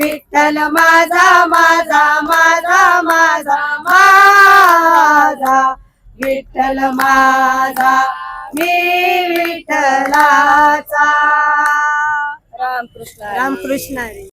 विठ्ठल माझा माझा माझा माझा माझा. विठ्ठल माझा मी विठ्ठलाचा. रामकृष्ण. रामकृष्ण.